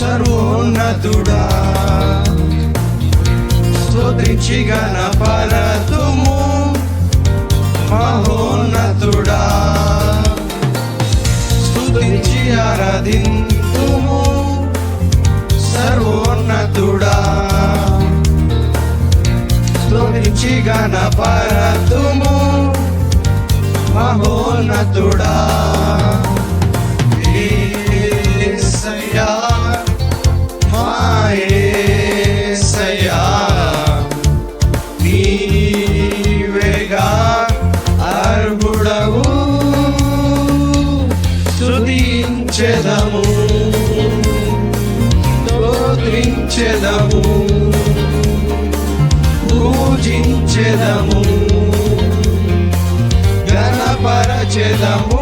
సర్వోన్నతుడా. స్తోత్రించి గణపరతుము మహోన్నతుడా. స్తుతించి ఆరాధింతుము సర్వోన్నతుడా. స్తుతించి గణపరతుము మహోన్నతుడా. స్తోత్రించెదము పూజించెదము. గణపరచెదము.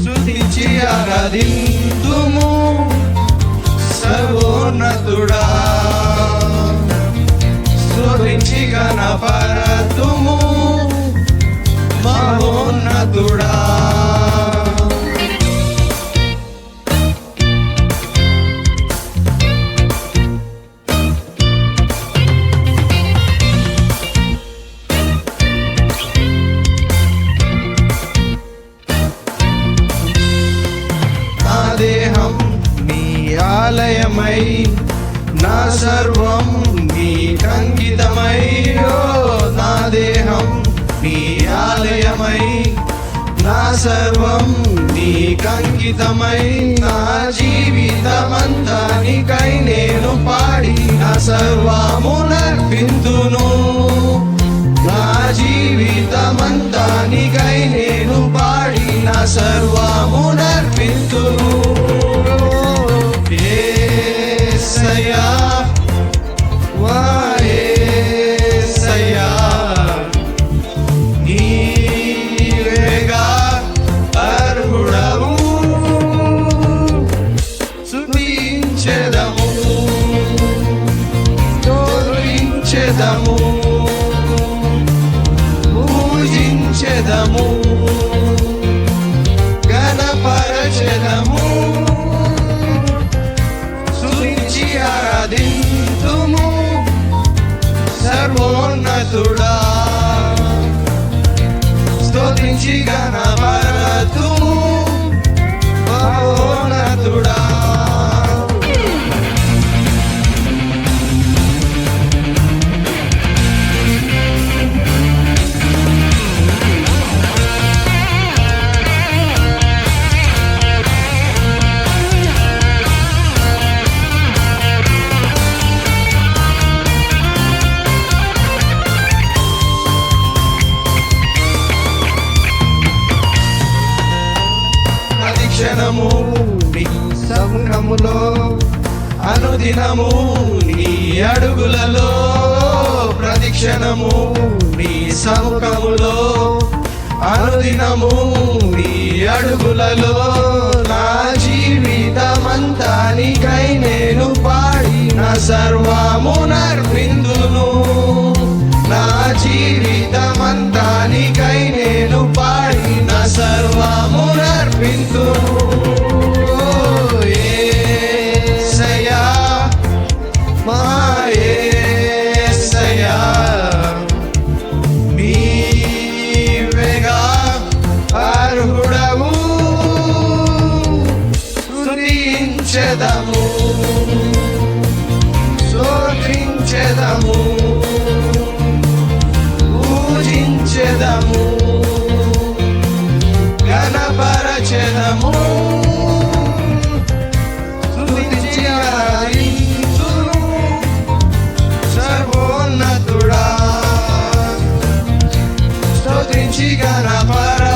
స్తుతించి ఆరాధింతుము. సర్వోన్నతుడా ఆలయమై నా సర్వం నీ కంకితమై ఓ నా దేహం నీ ఆలయమై నా సర్వం నీ కంకితమై నా జీవితమంతానికై నేను పాడి నా సర్వమునర్పిందును నా జీవితమంతానికై నేను పాడి నా సర్వ స్తుతించెదము, స్తోత్రించెదము, పూజించెదము గణపరచెదము స్తుతించి ఆరాధింతుము సర్వోన్నతుడా. స్తుతించి గణపరతుము క్షణము నీ సముఖములో అనుదినము నీ అడుగులలో ప్రతిక్షణము నీ సముఖములో అనుదినము నీ అడుగులలో. స్తుతించెదము స్తోత్రించెదము పూజించెదము. గణపరచెదము. సర్వోన్నతుడా. స్తోత్రించి గణపర